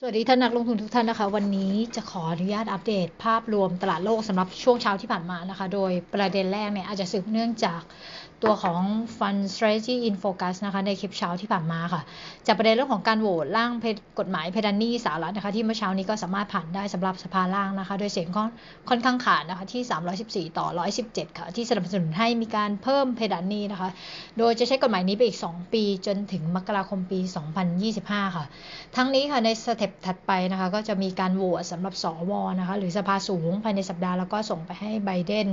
สวัสดีท่านนักลงทุนทุกท่านนะคะ วันนี้จะขออนุญาตอัปเดต ภาพรวมตลาดโลกสำหรับช่วงเช้าที่ผ่านมานะคะ โดยประเด็นแรกเนี่ยอาจจะสืบเนื่องจาก ตัวของ Fund Strategy in Focus นะคะในคลิปเช้าที่ผ่านมาค่ะจากประเด็นเรื่องของการโหวตร่างกฎหมายเพดานหนี้สหรัฐนะคะที่เมื่อเช้านี้ก็สามารถผ่านได้สำหรับสภาล่างนะคะโดยเสียงค่อนข้างขาดนะคะที่ 314 ต่อ 117 ค่ะ ที่สนับสนุนให้มีการเพิ่มเพดานหนี้นะคะ โดยจะใช้กฎหมายนี้ไปอีก 2 ปี จนถึงมกราคมปี 2025 ค่ะ ทั้งนี้ค่ะในสเต็ปถัดไปนะคะก็จะมีการโหวตสำหรับสวนะคะหรือสภาสูงภายในสัปดาห์แล้วก็ส่งไปให้ไบเดน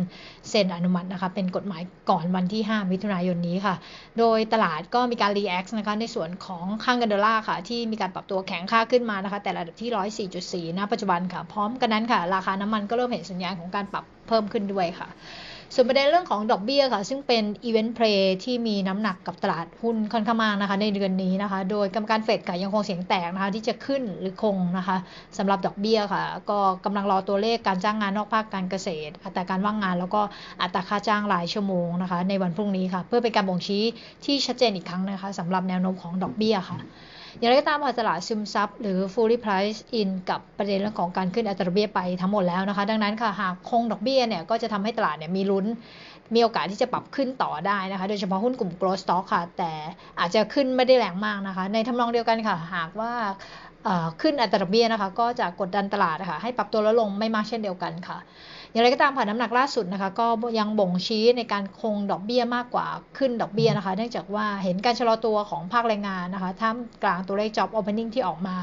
เซ็นอนุมัตินะคะเป็นกฎหมายก่อนวันที่ 5มิถุนายนนี้ค่ะ โดยตลาดก็มีการรีแอคนะคะในส่วนของค่างเงินดอลลาร์ค่ะ ที่มีการปรับตัวแข็งค่าขึ้นมานะคะ แต่ระดับที่ 104.4ณปัจจุบันค่ะ พร้อมกันนั้นค่ะ ราคาน้ำมันก็เริ่มเห็นสัญญาณของการปรับเพิ่มขึ้นด้วยค่ะ ส่วนประเด็นเรื่องของดอกเบี้ยค่ะ ซึ่งเป็นอีเวนต์เพลย์ที่มีน้ำหนักกับตลาดหุ้นค่อนข้างมากนะคะ ในเดือนนี้นะคะ โดยกรรมการเฟดค่ะยังคงเสียงแตกนะคะ ที่จะขึ้นหรือคงนะคะสำหรับดอกเบี้ยค่ะ ก็กำลังรอตัวเลขการจ้างงานนอกภาคการเกษตร อัตราการว่างงาน แล้วก็อัตราค่าจ้างรายชั่วโมงนะคะ ในวันพรุ่งนี้ค่ะ เพื่อเป็นการบ่งชี้ที่ชัดเจนอีกครั้งนะคะสำหรับแนวโน้มของดอกเบี้ยค่ะอย่างไรก็ตามค่ะตลาดซึมซับหรือ fully price in กับประเด็นเรื่องของการขึ้นอัตราเบี้ยไปทั้งหมดแล้วนะคะ ดังนั้นค่ะหากคงดอกเบี้ยเนี่ยก็จะทำให้ตลาดเนี่ยมีลุ้นมีโอกาสที่จะปรับขึ้นต่อได้นะคะ โดยเฉพาะหุ้นกลุ่ม growth stock ค่ะ แต่อาจจะขึ้นไม่ได้แรงมากนะคะ ในทำนองเดียวกันค่ะ หากว่าขึ้นอัตราดอกเบี้ยนะคะ ก็จะกดดันตลาดนะคะให้ปรับตัวลดลงไม่มากเช่นเดียวกันค่ะ อย่างไรก็ตามผ่านน้ำหนักล่าสุดนะคะ ก็ยังบ่งชี้ในการคงดอกเบี้ยมากกว่าขึ้นดอกเบี้ยนะคะ เนื่องจากว่าเห็นการชะลอตัวของภาคแรงงานนะคะท่ามกลางตัวเลข job opening ที่ออกมา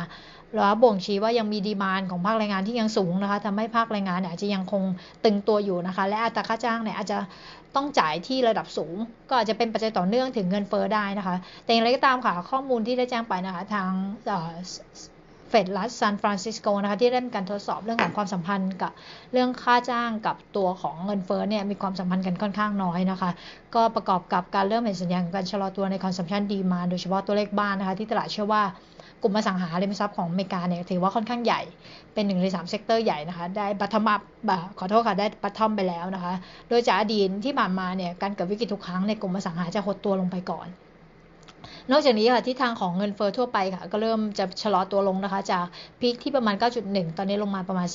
แล้วบ่งชี้ว่ายังมีดีมานของภาคแรงงานที่ยังสูงนะคะทำให้ภาคแรงงานเนี่ยอาจจะยังคงตึงตัวอยู่นะคะ และอัตราค่าจ้างเนี่ยอาจจะต้องจ่ายที่ระดับสูง ก็อาจจะเป็นปัจจัยต่อเนื่องถึงเงินเฟ้อได้นะคะ แต่อย่างไรก็ตามค่ะข้อมูลที่ได้แจ้งไปนะคะทาง เฟดรัฐซานฟรานซิสโกนะคะที่ได้มีการทดสอบเรื่องของความสัมพันธ์กับเรื่องค่าจ้างกับตัวของเงินเฟ้อเนี่ยมีความสัมพันธ์กันค่อนข้างน้อยนะคะ ก็ประกอบกับการเริ่มเห็นสัญญาณการชะลอตัวในคอนซัมชันดีมาโดยเฉพาะตัวเลขบ้านนะคะที่ตลาดเชื่อว่ากลุ่มอสังหาริมทรัพย์ของอเมริกาเนี่ยถือว่าค่อนข้างใหญ่ เป็นหนึ่งในสามเซกเตอร์ใหญ่นะคะ ได้บัตทอมอัพขอโทษค่ะ ได้บัตทอมไปแล้วนะคะ โดยจากอดีตที่ผ่านมาเนี่ยการเกิดวิกฤตทุกครั้งในกลุ่มอสังหาจะหดตัวลงไปก่อน นอกจากนี้ค่ะที่ทางของเงินเฟอ้อทั่วไปค่ะ ก็เริ่มจะชะลอตัวลงนะคะ จากพีคที่ประมาณ 9.1 ตอนนี้ลงมาประมาณ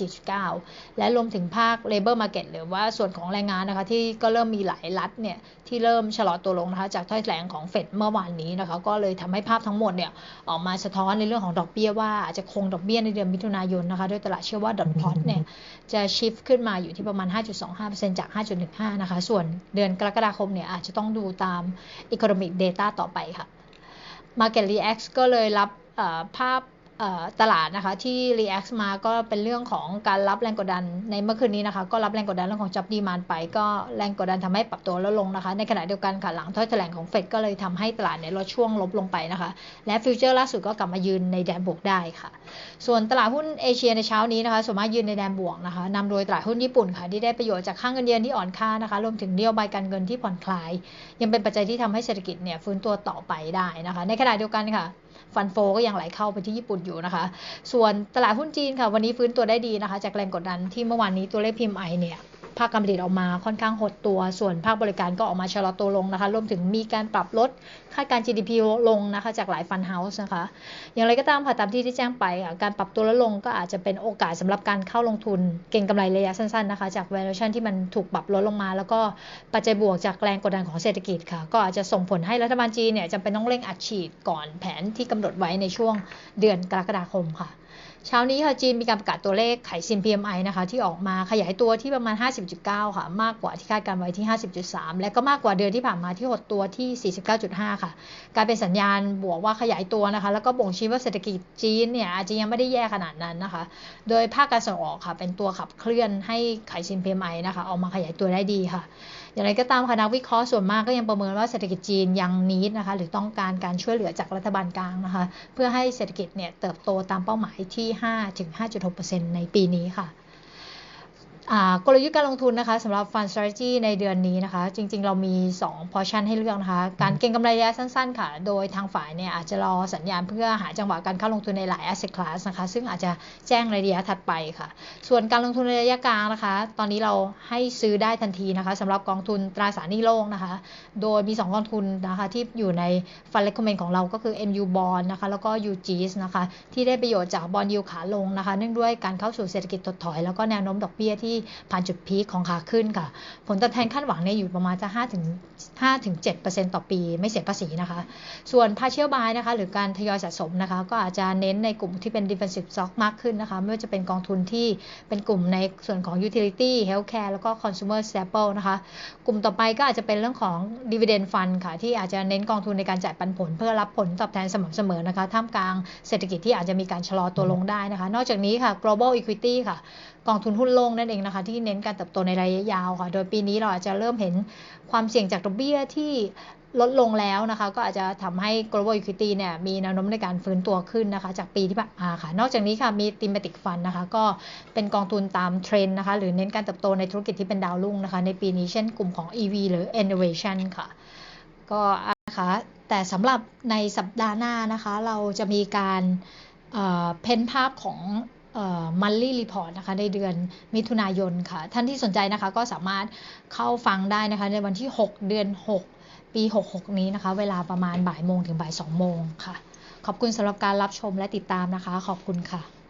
4.9 และรวมถึงภาค labor market หรือว่าส่วนของแรงงานนะคะ ที่ก็เริ่มมีหลายรัฐเนี่ยที่เริ่มชะลอตัวลงนะคะ จากถ้อยแถลงของเฟดเมื่อวานนี้นะคะ ก็เลยทำให้ภาพทั้งหมดเนี่ยออกมาสะท้อนในเรื่องของดอกเบี้ยว่าอาจจะคงดอกเบี้ยในเดือนมิถุนายนนะคะโดยตลาดเชื่อว่าดอทพอตเนี่ยจะชิฟขึ้นมาอยู่ที่ประมาณ 5.25%จาก 5.15 นะคะ ส่วนเดือนกรกฎาคมเนี่ยอาจจะต้องดูตาม economic data ต่อไปค่ะ Market React ก็เลยรับภาพ ตลาดนะคะที่ react มาก็เป็นเรื่องของการรับแรงกดดันในเมื่อคืนนี้นะคะ ก็รับแรงกดดันเรื่องของ job demand ไป ก็แรงกดดันทำให้ปรับตัวลดลงนะคะ ในขณะเดียวกันค่ะหลังถ้อยแถลงของเฟดก็เลยทำให้ตลาดเนี่ยลดช่วงลบลงไปนะคะ และฟิวเจอร์ล่าสุดก็กลับมายืนในแดนบวกได้ค่ะ ส่วนตลาดหุ้นเอเชียในเช้านี้นะคะสามารถยืนในแดนบวกนะคะนำโดยตลาดหุ้นญี่ปุ่นค่ะที่ได้ประโยชน์จากค่างเงินเยนที่อ่อนค่านะคะรวมถึงนโยบายการเงินที่ผ่อนคลาย ยังเป็นปัจจัยที่ทำให้เศรษฐกิจเนี่ยฟื้นตัวต่อไปได้นะคะ ในขณะเดียวกันค่ะ ฟันโฟก็ยังไหลเข้าไปที่ญี่ปุ่นอยู่นะคะ ส่วนตลาดหุ้นจีนค่ะวันนี้ฟื้นตัวได้ดีนะคะ จากแรงกดดันที่เมื่อวานนี้ตัวเลขพิมพ์ไอเนี่ย ภาคการผลิตออกมาค่อนข้างหดตัว ส่วนภาคบริการก็ออกมาชะลอตัวลงนะคะ รวมถึงมีการปรับลดคาดการ GDP ลงนะคะ จากหลายฟันเฮาส์นะคะ อย่างไรก็ตามค่ะตามที่ที่แจ้งไปการปรับตัวลดลงก็อาจจะเป็นโอกาสสำหรับการเข้าลงทุนเก่งกำไรระยะสั้นๆนะคะ จาก valuation ที่มันถูกปรับลดลงมา แล้วก็ปัจจัยบวกจากแรงกดดันของเศรษฐกิจค่ะ ก็อาจจะส่งผลให้รัฐบาลจีนเนี่ยจำเป็นต้องเร่งอัดฉีดก่อนแผนที่กำหนดไว้ในช่วงเดือนกรกฎาคมค่ะ เช้านี้ค่ะจีนมีการประกาศตัวเลขไขซิน PMI นะคะที่ออกมาขยายตัวที่ประมาณ 50.9 ค่ะ มากกว่าที่คาดการไว้ที่ 50.3 และก็มากกว่าเดือนที่ผ่านมาที่หดตัวที่ 49.5 ค่ะกลายเป็นสัญญาณบวกว่าขยายตัวนะคะ แล้วก็บ่งชี้ว่าเศรษฐกิจจีนเนี่ยอาจจะยังไม่ได้แย่ขนาดนั้นนะคะ โดยภาคการส่งออกค่ะ เป็นตัวขับเคลื่อนให้ไขซิน PMI นะคะออกมาขยายตัวได้ดีค่ะ อย่างไรก็ตามค่ะนักวิเคราะห์ส่วนมากก็ยังประเมินว่าเศรษฐกิจจีนยังนิดนะคะหรือต้องการการช่วยเหลือจากรัฐบาลกลางนะคะเพื่อให้เศรษฐกิจเนี่ยเติบโตตามเป้าหมายที่ 5-5.6%ในปีนี้ค่ะ กลยุทธ์การลงทุนนะคะสำหรับ Fund Strategy ในเดือนนี้นะคะ จริง ๆ เรามี 2 portion ให้เลือกนะคะ การเก็งกำไรระยะสั้น ๆ ค่ะ โดยทางฝ่ายเนี่ยอาจจะรอสัญญาณเพื่อหาจังหวะการเข้าลงทุนในหลาย asset class นะคะ ซึ่งอาจจะแจ้งระยะถัดไปค่ะ ส่วนการลงทุนในระยะกลางนะคะ ตอนนี้เราให้ซื้อได้ทันทีนะคะสำหรับกองทุนตราสารหนี้โลกนะคะ โดยมี 2 กองทุนนะคะที่อยู่ใน Fund Recommend ของเราก็คือ MU Bond นะคะแล้วก็ UGS นะคะที่ได้ประโยชน์จากบอลยิวขาลงนะคะ เนื่องด้วยการเข้าสู่เศรษฐกิจถดถอย แล้วก็แนวโน้มดอกเบี้ยที่ผ่านจุดพีคของขาขึ้นค่ะ ผลตอบแทนคาดหวังเนี่ยอยู่ประมาณจะ5ถึง5ถึง7%ต่อปีไม่เสียภาษีนะคะ ส่วน partial buy นะคะ หรือการทยอยสะสมนะคะ ก็อาจจะเน้นในกลุ่มที่เป็น defensive stock มากขึ้นนะคะ ไม่ว่าจะเป็นกองทุนที่เป็นกลุ่มในส่วนของ utility healthcare แล้วก็ consumer staple นะคะ กลุ่มต่อไปก็อาจจะเป็นเรื่องของ dividend fund ค่ะ ที่อาจจะเน้นกองทุนในการจ่ายปันผล เพื่อรับผลตอบแทนสม่ำเสมอนะคะท่ามกลางเศรษฐกิจที่อาจจะมีการชะลอตัวลงได้นะคะ นอกจากนี้ค่ะ global equity ค่ะ กองทุนหุ้นโลกนั่นเองนะคะ ที่เน้นการเติบโตในระยะยาวค่ะ โดยปีนี้เราอาจจะเริ่มเห็นความเสี่ยงจากดอกเบี้ยที่ลดลงแล้วนะคะ ก็อาจจะทำให้ global equity เนี่ยมีแนวโน้มในการฟื้นตัวขึ้นนะคะ จากปีที่ผ่านมาค่ะ นอกจากนี้ค่ะ มี thematic fund นะคะ ก็เป็นกองทุนตามเทรนด์นะคะ หรือเน้นการเติบโตในธุรกิจที่เป็นดาวรุ่งนะคะ ในปีนี้เช่นกลุ่มของ EV หรือ innovation ค่ะ ก็นะคะแต่สำหรับในสัปดาห์หน้านะคะ เราจะมีการเพ้นภาพของ มันลี่รีพอร์ตนะคะในเดือนมิถุนายนค่ะ ท่านที่สนใจนะคะก็สามารถเข้าฟังได้นะคะในวันที่ 6 เดือน 6 ปี 66 นี้นะคะ เวลาประมาณบ่ายโมงถึงบ่าย2โมงค่ะ ขอบคุณสำหรับการรับชมและติดตามนะคะ ขอบคุณค่ะ